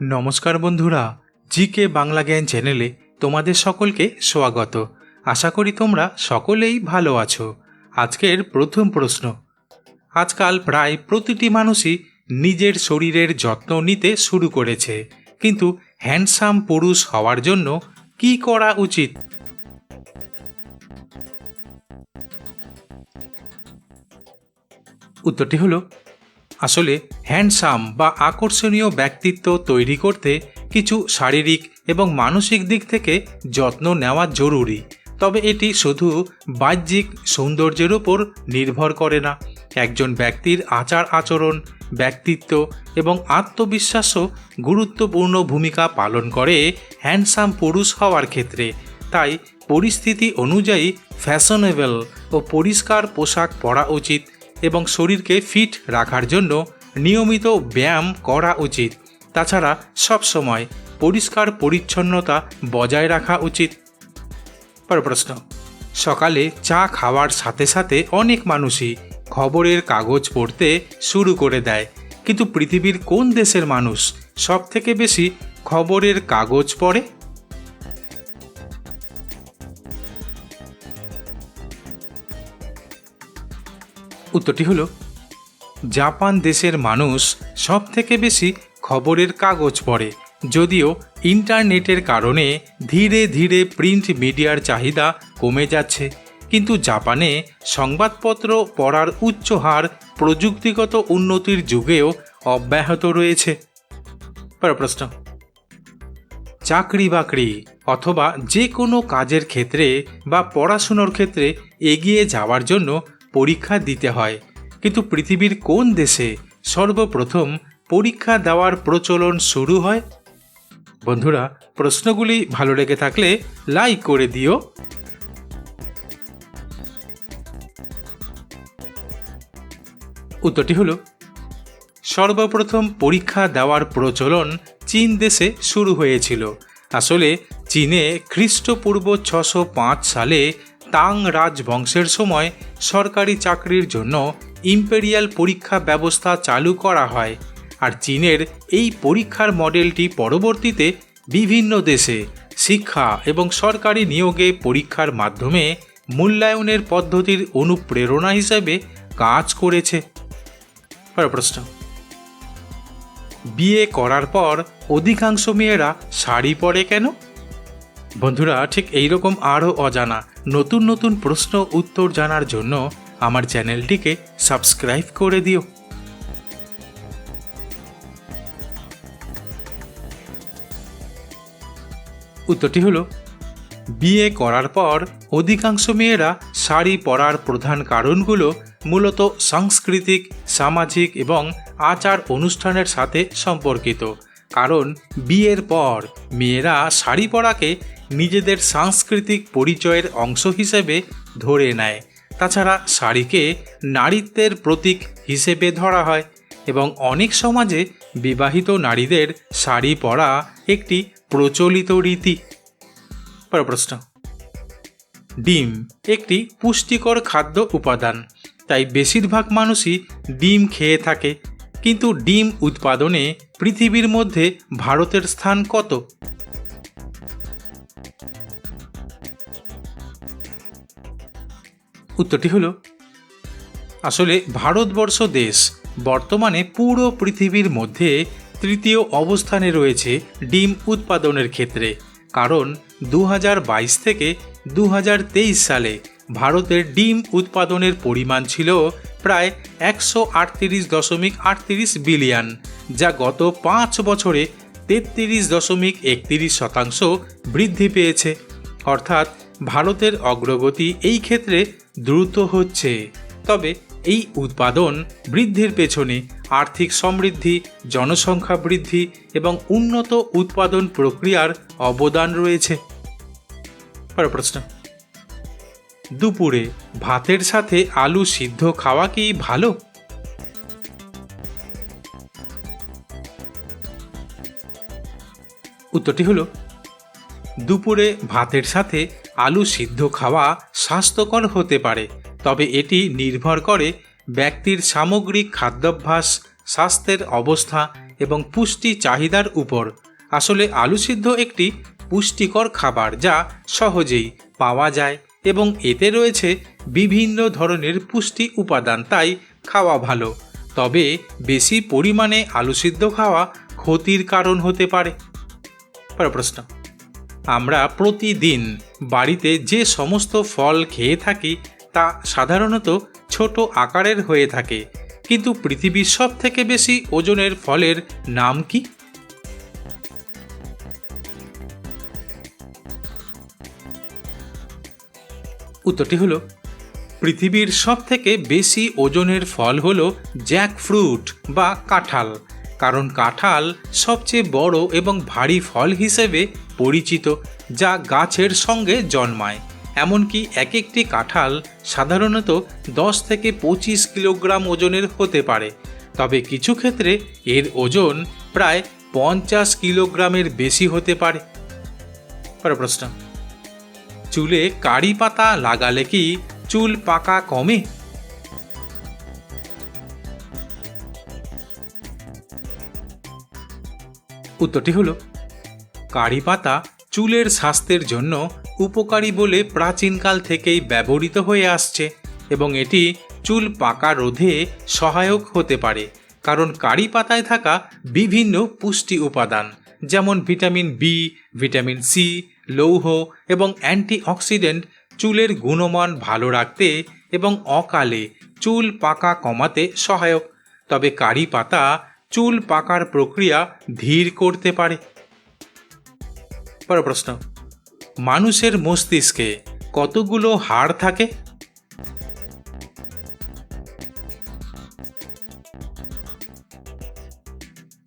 নমস্কার বন্ধুরা জি কে বাংলা জ্ঞান চ্যানেলে তোমাদের সকলকে স্বাগত। আশা করি তোমরা সকলেই ভালো আছো। আজকের প্রথম প্রশ্ন, আজকাল প্রায় প্রতিটি মানুষই নিজের শরীরের যত্ন নিতে শুরু করেছে, কিন্তু হ্যান্ডসাম পুরুষ হওয়ার জন্য কি করা উচিত? উত্তরটি হলো, আসলে হ্যান্ডসাম বা আকর্ষণীয় ব্যক্তিত্ব তৈরি করতে কিছু শারীরিক এবং মানসিক দিক থেকে যত্ন নেওয়া জরুরি। তবে এটি শুধু বাহ্যিক সৌন্দর্যের উপর নির্ভর করে না। একজন ব্যক্তির আচার আচরণ, ব্যক্তিত্ব এবং আত্মবিশ্বাসও গুরুত্বপূর্ণ ভূমিকা পালন করে হ্যান্ডসাম পুরুষ হওয়ার ক্ষেত্রে। তাই পরিস্থিতি অনুযায়ী ফ্যাশনেবল ও পরিষ্কার পোশাক পরা উচিত এবং শরীরকে ফিট রাখার জন্য নিয়মিত ব্যায়াম করা উচিত। তাছাড়া সবসময় পরিষ্কার পরিচ্ছন্নতা বজায় রাখা উচিত। পরের প্রশ্ন, সকালে চা খাওয়ার সাথে সাথে অনেক মানুষই খবরের কাগজ পড়তে শুরু করে দেয়। কিন্তু পৃথিবীর কোন দেশের মানুষ সব থেকে বেশি খবরের কাগজ পড়ে? উত্তরটি হলো জাপান দেশের মানুষ সব থেকে বেশি খবরের কাগজ পড়ে। যদিও ইন্টারনেটের কারণে ধীরে ধীরে প্রিন্ট মিডিয়ার চাহিদা কমে যাচ্ছে। কিন্তু জাপানে সংবাদপত্র পড়ার উচ্চ হার প্রযুক্তিগত উন্নতির যুগেও অব্যাহত রয়েছে। প্রশ্ন। চাকরি বাকরি অথবা যে কোনো কাজের ক্ষেত্রে বা পড়াশুনোর ক্ষেত্রে এগিয়ে যাওয়ার জন্য পরীক্ষা দিতে হয়। কিন্তু পৃথিবীর কোন দেশে সর্বপ্রথম পরীক্ষা দেওয়ার প্রচলন শুরু হয়? বন্ধুরা, প্রশ্নগুলি ভালো লেগে থাকলে লাইক করে দিও। উত্তরটি হলো, সর্বপ্রথম পরীক্ষা দেওয়ার প্রচলন চীন দেশে শুরু হয়েছিল। আসলে চীনে খ্রিস্টপূর্ব ছশো সালে তাং রাজবংশের সময় সরকারি চাকরির জন্য ইম্পেরিয়াল পরীক্ষা ব্যবস্থা চালু করা হয় আর চীনের এই পরীক্ষার মডেলটি পরবর্তীতে বিভিন্ন দেশে শিক্ষা এবং সরকারি নিয়োগে পরীক্ষার মাধ্যমে মূল্যায়নের পদ্ধতির অনুপ্রেরণা হিসেবে কাজ করেছে। প্রশ্ন। বিয়ে করার পর অধিকাংশ মেয়েরা শাড়ি পরে কেন? বন্ধুরা, ঠিক এইরকম আরও অজানা নতুন নতুন প্রশ্ন উত্তর জানার জন্য আমার চ্যানেলটিকে সাবস্ক্রাইব করে দিও। উত্তরটি হলো, বিয়ে করার পর অধিকাংশ মেয়েরা শাড়ি পরার প্রধান কারণগুলো মূলত সাংস্কৃতিক, সামাজিক এবং আচার অনুষ্ঠানের সাথে সম্পর্কিত। কারণ বিয়ের পর মেয়েরা শাড়ি পরাকে নিজেদের সাংস্কৃতিক পরিচয়ের অংশ হিসেবে ধরে নেয়। তাছাড়া শাড়িকে নারীত্বের প্রতীক হিসেবে ধরা হয় এবং অনেক সমাজে বিবাহিত নারীদের শাড়ি পরা একটি প্রচলিত রীতি। পরের প্রশ্ন। ডিম একটি পুষ্টিকর খাদ্য উপাদান, তাই বেশিরভাগ মানুষই ডিম খেয়ে থাকে। কিন্তু ডিম উৎপাদনে পৃথিবীর মধ্যে ভারতের স্থান কত? উত্তরটি হলো, আসলে ভারতবর্ষ দেশ বর্তমানে পুরো পৃথিবীর মধ্যে তৃতীয় অবস্থানে রয়েছে ডিম উৎপাদনের ক্ষেত্রে। কারণ দু হাজার বাইশ থেকে দু হাজার তেইশ সালে ভারতের ডিম উৎপাদনের পরিমাণ ছিল প্রায় একশো আটত্রিশ দশমিক আটত্রিশ বিলিয়ন, যা গত পাঁচ বছরে তেত্রিশ দশমিক একত্রিশ শতাংশ বৃদ্ধি পেয়েছে। অর্থাৎ ভারতের অগ্রগতি এই ক্ষেত্রে দ্রুত হচ্ছে। তবে এই উৎপাদন বৃদ্ধির পেছনে আর্থিক সমৃদ্ধি, জনসংখ্যা বৃদ্ধি এবং উন্নত উৎপাদন প্রক্রিয়ার অবদান রয়েছে। প্রশ্ন। দুপুরে ভাতের সাথে আলু সিদ্ধ খাওয়া কি ভালো? উত্তরটি হলো, দুপুরে ভাতের সাথে আলু সিদ্ধ খাওয়া স্বাস্থ্যকর হতে পারে, তবে এটি নির্ভর করে ব্যক্তির সামগ্রিক খাদ্যাভ্যাস, স্বাস্থ্যের অবস্থা এবং পুষ্টি চাহিদার উপর। আসলে আলু সিদ্ধ একটি পুষ্টিকর খাবার যা সহজেই পাওয়া যায় এবং এতে রয়েছে বিভিন্ন ধরনের পুষ্টি উপাদান, তাই খাওয়া ভালো। তবে বেশি পরিমাণে আলু সিদ্ধ খাওয়া ক্ষতির কারণ হতে পারে। প্রশ্ন। আমরা প্রতিদিন বাড়িতে যে সমস্ত ফল খেয়ে থাকি, তা সাধারণত ছোট আকারের হয়ে থাকে। কিন্তু পৃথিবীর সব থেকে বেশি ওজনের ফলের নাম কি? উত্তরটি হলো, পৃথিবীর সব থেকে বেশি ওজনের ফল হলো জ্যাক ফ্রুট বা কাঁঠাল। কারণ কাঁঠাল সবচেয়ে বড় এবং ভারী ফল হিসেবে পরিচিত, যা গাছের সঙ্গে জন্মায়। এমনকি এক একটি কাঁঠাল সাধারণত দশ থেকে পঁচিশ কিলোগ্রাম ওজনের হতে পারে। তবে কিছু ক্ষেত্রে এর ওজন প্রায় পঞ্চাশ কিলোগ্রামের বেশি হতে পারে। প্রশ্ন। চুলে কারি পাতা লাগালে কি চুল পাকা কমে? উত্তরটি হলো, কারি পাতা চুলের স্বাস্থ্যের জন্য উপকারী বলে প্রাচীনকাল থেকেই ব্যবহৃত হয়ে আসছে এবং এটি চুল পাকা রোধে সহায়ক হতে পারে, কারণ কারি পাতায় থাকা বিভিন্ন পুষ্টি উপাদান, যেমন ভিটামিন বি ভিটামিন সি লৌহ এবং অ্যান্টিঅক্সিডেন্ট চুলের গুণমান ভালো রাখতে এবং অকালে চুল পাকা কমাতে সহায়ক। তবে কারি পাতা চুল পাকার প্রক্রিয়া ধীর করতে পারে। পরের প্রশ্ন, মানুষের মস্তিষ্কে কতগুলো হাড় থাকে?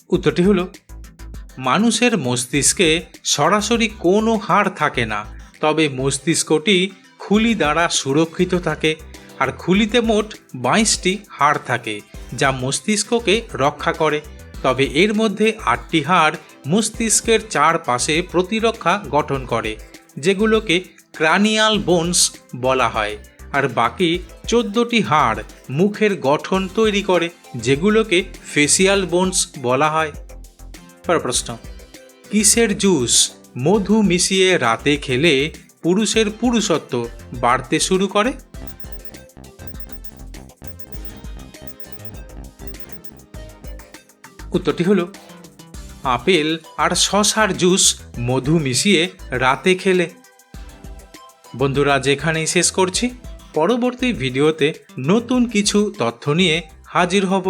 উত্তরটি হলো, মানুষের মস্তিষ্কে সরাসরি কোনো হাড় থাকে না, তবে মস্তিষ্কটি খুলি দ্বারা সুরক্ষিত থাকে। আর খুলিতে মোট বাইশটি হাড় থাকে, যা মস্তিষ্ককে রক্ষা করে। তবে এর মধ্যে আটটি হাড় মস্তিষ্কের চারপাশে প্রতিরক্ষা গঠন করে, যেগুলোকে ক্রানিয়াল বোনস বলা হয়। আর বাকি চোদ্দটি হাড় মুখের গঠন তৈরি করে, যেগুলোকে ফেসিয়াল বোনস বলা হয়। পরের প্রশ্ন, কিসের জুস মধু মিশিয়ে রাতে খেলে পুরুষের পুরুষত্ব বাড়তে শুরু করে? উত্তরটি হলো, আপেল আর শশার জুস মধু মিশিয়ে রাতে খেলে। বন্ধুরা, যেখানেই শেষ করছি, পরবর্তী ভিডিওতে নতুন কিছু তথ্য নিয়ে হাজির হব।